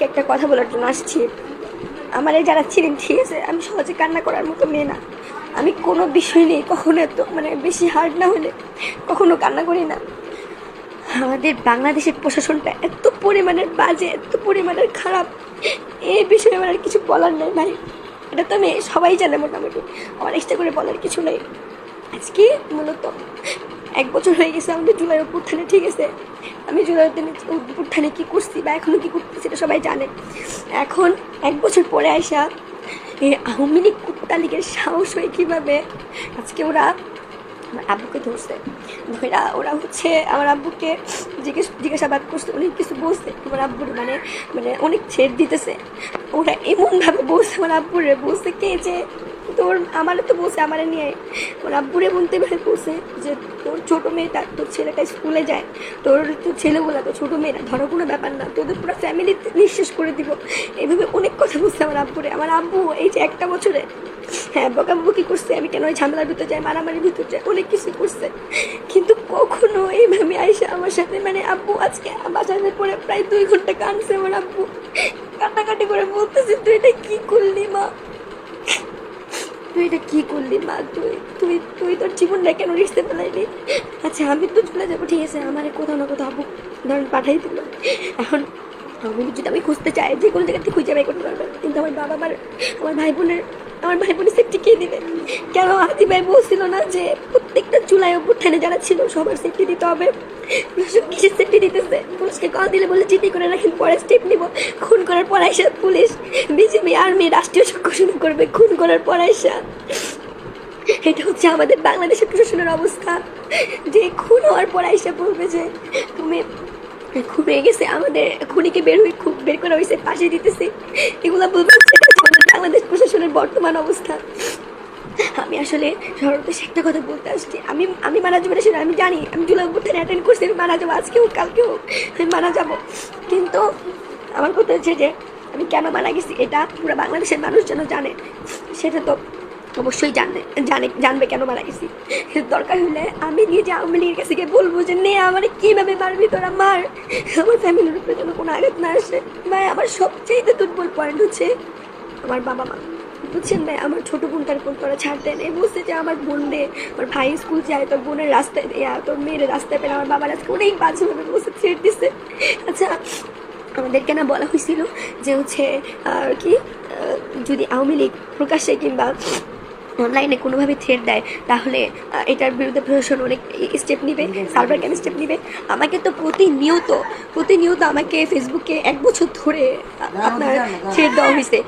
আজকে একটা কথা বলার জন্য আসছি। আমার এই যারা ছিলেন, ঠিক আছে, আমি সহজে কান্না করার মতো মেয়ে না। আমি কোনো বিষয় নেই কখনো এত মানে বেশি হার্ড না হলে কখনো কান্না করি না। আমাদের বাংলাদেশের প্রশাসনটা এত পরিমাণের বাজে, এত পরিমাণের খারাপ। এই বিষয়ে আমার আর কিছু বলার নেই ভাই। এটা তো আমি সবাই জানে মোটামুটি। আমার এক্সট্রা করে বলার কিছু নেই। আজকে মূলত এক বছর হয়ে গেছে আমাদের জুলাই অভ্যুত্থানে ঠিক আছে? আমি জুলাই অভ্যুত্থানে কী করছি বা এখনও কী করতেছি সেটা সবাই জানে। এখন এক বছর পরে আসা এই আওয়ামী লীগ কুত্তা লীগের সাহস হয়ে কীভাবে আজকে ওরা আমার আব্বুকে ধরছে। ধরা ওরা হচ্ছে আমার আব্বুকে জিজ্ঞেস জিজ্ঞাসাবাদ করছে, অনেক কিছু বলছে। আমার আব্বুর মানে মানে অনেক ছেড় দিতেছে। ওরা এমনভাবে বলছে, আমার আব্বুরে বলছে কে যে তোর আমারে তো বসে আমারে নিয়ে ওর আব্বুরে বলতে ভাবে বসে যে, তোর ছোটো মেয়েটা তোর ছেলেটা স্কুলে যায়। তোর তোর ছেলেগুলা তো ছোটো মেয়েরা, ধরো কোনো ব্যাপার না, তোদের পুরো ফ্যামিলি নিঃশেষ করে দিব। এইভাবে অনেক কথা বলছে আমার আব্বুরে। আমার আব্বু এই যে একটা বছরে হ্যাঁ বকাবকি করছে, আমি কেন ওই ঝামেলার ভিতর যাই, মারামারির ভিতর যাই, অনেক কিছু করছে। কিন্তু কখনো এইভাবে আইসা আমার সাথে মানে আব্বু আজকে বাজারের পরে প্রায় দুই ঘণ্টা কানছে আমার আব্বু। কাটাকাটি করে বলতেছে, তুই এটা কী করলি মা? তুই এটা কি করলি? মা, তুই তুই তুই তোর জীবনটা কেন রিস্তে ফেলাইলি? আচ্ছা আমি তো চলে যাব, ঠিক আছে? আমার কোথাও না কোথাও আবু, ধরেন পাঠাই দিল। এখন আমি যদি আমি খুঁজতে চাই, যে কোনো জায়গাতে খুঁজে বাই করতে পারবে। কিন্তু আমার বাবা, আমার আমার ভাই বোনের আমার ভাই বোনের সেফটি কে দিবে? কেন হাতি ভাই বলছিল না যে প্রত্যেকটা চুলাই অভ্যুত্থানে যারা ছিল, সবার সেফটি দিতে হবে? প্রশাসন কিসের সেফটি দিতেছে? পুলিশকে কল দিলে বলে চিঠি করে রাখেন, পরে স্টেপ নিব। খুন করার পর আইসা পুলিশ বিজেপি আর্মি রাষ্ট্রীয় শুরু করবে খুন করার পর আইসা। এটা হচ্ছে আমাদের বাংলাদেশের প্রশাসনের অবস্থা। যে খুন হওয়ার পর আইসা বলবে যে, তুমি খুব হয়ে গেছে, আমাদের খুনিকে বের হয়ে খুব বের করা হয়েছে পাশে দিতেছে। এগুলো বলবে বর্তমান অবস্থা। আমি আসলে সর্বদেশে একটা কথা বলতে আসছি। আমি আমি মারা যাব না সেটা আমি জানি। আমি জুলাই অভ্যুত্থানে অ্যাটেন্ড করছি, আমি মারা যাব। আজকেও কালকেও আমি মারা যাব। কিন্তু আমার কথা হচ্ছে যে, আমি কেন মারা গেছি এটা পুরো বাংলাদেশের মানুষ যেন জানে। সেটা তো অবশ্যই জানবে জানে, জানবে কেন মারা গেছি। দরকার হলে আমি নিজে আওয়ামী লীগের কাছে গিয়ে বলব যে, নে, আমার কীভাবে মারবি তোরা? মার। আমার ফ্যামিলির উপরে যেন কোনো আঘাত না আসে। ভাই, আমার সবচেয়ে দুর্বল পয়েন্ট হচ্ছে আমার বাবা মা বুঝছেন ভাই? আমার ছোটো বোনটার কোন তোরা ছাড়তেন এই বলছে যে আমার বোন রে আমার ভাই স্কুল যায় তোর বোনের রাস্তায় ইয়া, তোর মেয়ের রাস্তায় পেলে আমার বাবার আজকে অনেক বাজেভাবে বসে ছেড়ে দিছে। আচ্ছা আমাদেরকে না বলা হয়েছিল যে হচ্ছে আর কি যদি আওয়ামী লীগ প্রকাশ্যে কিংবা অনলাইনে কোনোভাবে থ্রেড দেয় তাহলে এটার বিরুদ্ধে প্রশাসন অনেক স্টেপ নিবে সার্ভার কেন স্টেপ নিবে। আমাকে তো প্রতিনিয়ত প্রতিনিয়ত আমাকে ফেসবুকে এক বছর ধরে আপনার থ্রেড দেওয়া হয়েছে।